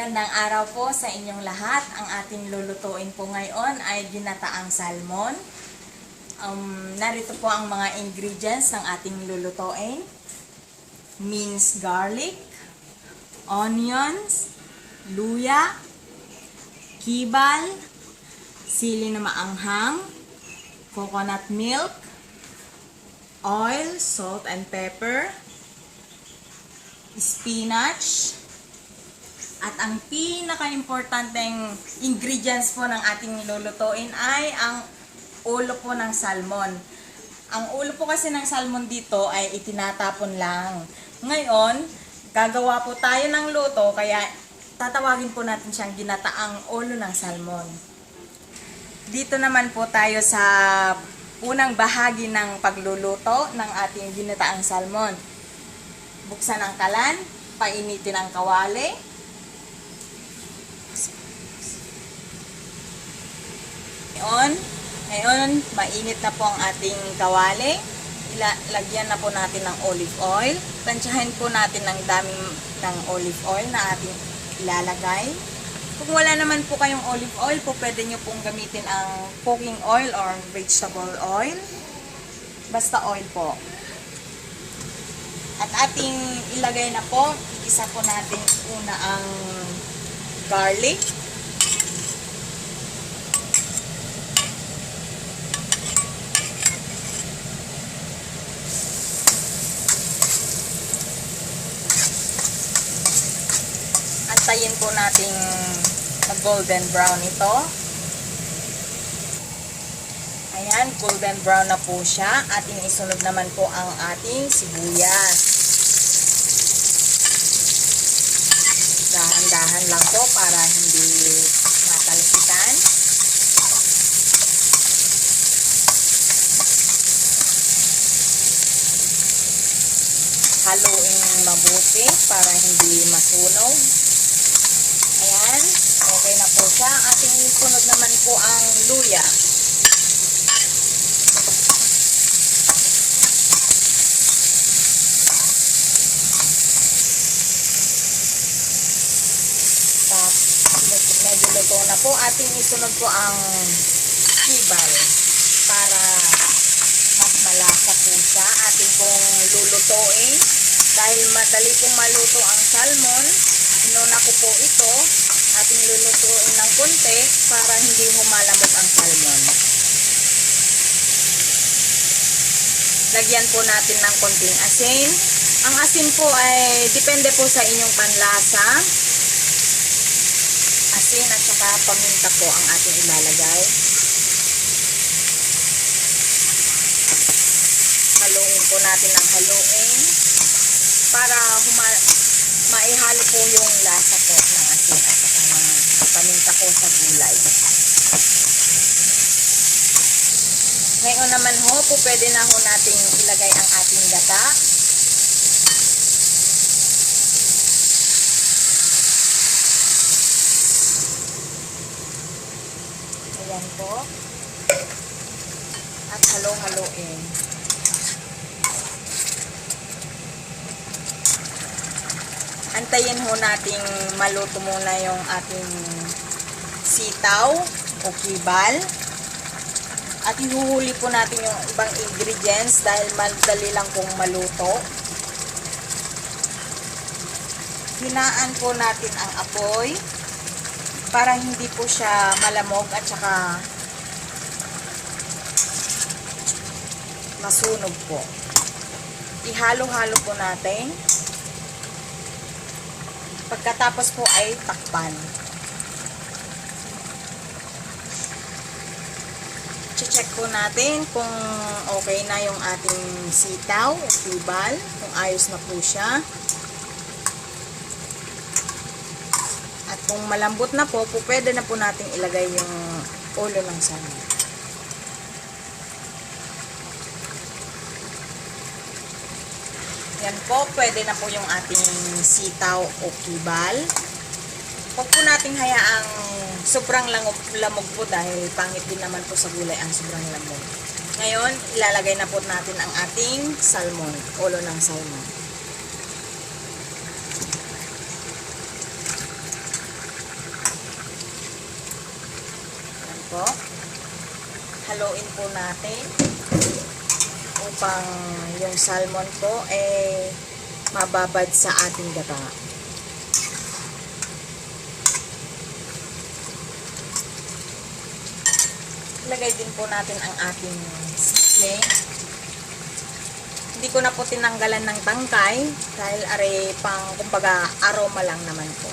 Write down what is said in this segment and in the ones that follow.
Gandang araw po sa inyong lahat. Ang ating lulutuin po ngayon ay ginataang salmon. Um, narito po ang mga ingredients ng ating lulutuin. Minced garlic, onions, luya, kibal, sili na maanghang, coconut milk, oil, salt and pepper, spinach, at ang pinaka-importanteng ingredients po ng ating lulutuin ay ang ulo po ng salmon. Ang ulo po kasi ng salmon dito ay itinatapon lang. Ngayon, gagawa po tayo ng luto kaya tatawagin po natin siyang ginataang ulo ng salmon. Dito naman po tayo sa unang bahagi ng pagluluto ng ating ginataang salmon. Buksan ang kalan, painitin ang kawali, Ngayon, ngayon, mainit na po ang ating kawali. Ila, lagyan na po natin ng olive oil. Tansyahin po natin ng dami ng olive oil na ating ilalagay. Kung wala naman po kayong olive oil, po pwede nyo pong gamitin ang cooking oil or vegetable oil. Basta oil po. At ating ilagay na po, isa po natin una ang garlic. Antayin po nating mag-golden brown ito. Ayan, golden brown na po siya. Ating isunod naman po ang ating sibuyas. Dahan-dahan lang po para hindi matalsikan. Haluin mabuti para hindi masunog. Ayan, okay na po siya. Ating isunod naman po ang luya. Tap, medyo luto na po. Ating isunod po ang kibal para mas malasa po siya. Ating pong lulutuin. Dahil madali pong maluto ang salmon, inuna ko po ito. Ating lulutuin ng konti para hindi humalamok ang salmon. Lagyan po natin ng konting asin. Ang asin po ay depende po sa inyong panlasa. Asin at saka paminta po ang ating ilalagay. Haluin po natin ang haluin para maihalo po yung lasa po ng asin at saka ng paminta po sa gulay. Ngayon naman ho, po pwede na ho nating ilagay ang ating gata. Ayan po. At halo-haloin. Antayin ho nating maluto muna yung ating sitaw o kibal. At ihuhuli po natin yung ibang ingredients dahil madali lang pong maluto. Hinaan po natin ang apoy para hindi po siya malamog at saka masunog po. Ihalo-halo po natin. Pagkatapos po ay takpan. check po natin kung okay na yung ating sitaw o tubal, kung ayos na po siya. At kung malambot na po, po pwede na po natin ilagay yung ulo ng salmon. Yan po, pwede na po yung ating sitaw o kibal. Huwag po nating hayaang sobrang langog, lamog po dahil pangit din naman po sa gulay ang sobrang lamog. Ngayon, ilalagay na po natin ang ating salmon, ulo ng salmon. Yan po. Haluin po natin upang yung salmon po eh mababad sa ating gata. Lagay din po natin ang ating sisling. Hindi ko na po tinanggalan ng tangkay dahil are pang kumbaga aroma lang naman po.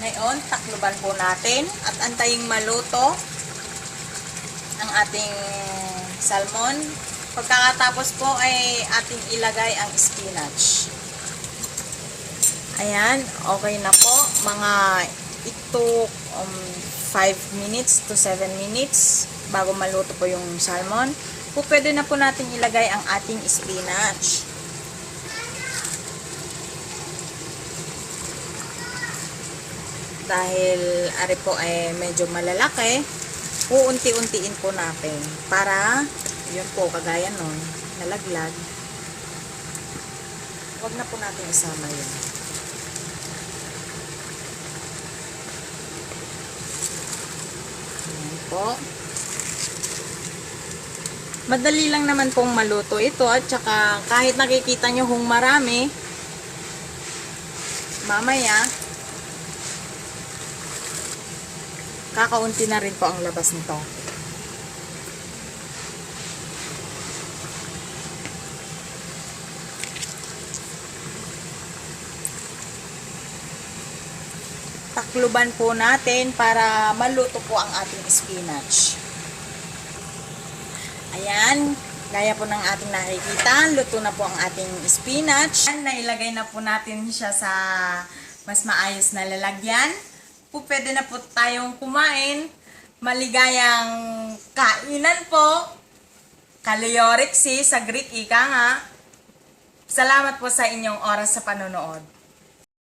Ngayon, takluban po natin at antaying maluto ang ating salmon. Pagkakatapos po ay ating ilagay ang spinach. Ayan, okay na po. Mga ito um, 5 minutes to 7 minutes bago maluto po yung salmon. Po pwede na po natin ilagay ang ating spinach. Dahil ari po ay medyo malalaki, uunti-untiin po natin para yun po kagaya nun, nalaglag. Huwag na po natin isama yun. Ayan po. Madali lang naman pong maluto ito at saka kahit nakikita nyo kung marami, mamaya, kakaunti na rin po ang labas nito. Takluban po natin para maluto po ang ating spinach. Ayan, gaya po ng ating nakikita, luto na po ang ating spinach. Nailagay na po natin siya sa mas maayos na lalagyan. Po, pwede na po tayong kumain. Maligayang kainan po. Kaliorixi sa Greek ika nga. Salamat po sa inyong oras sa panonood.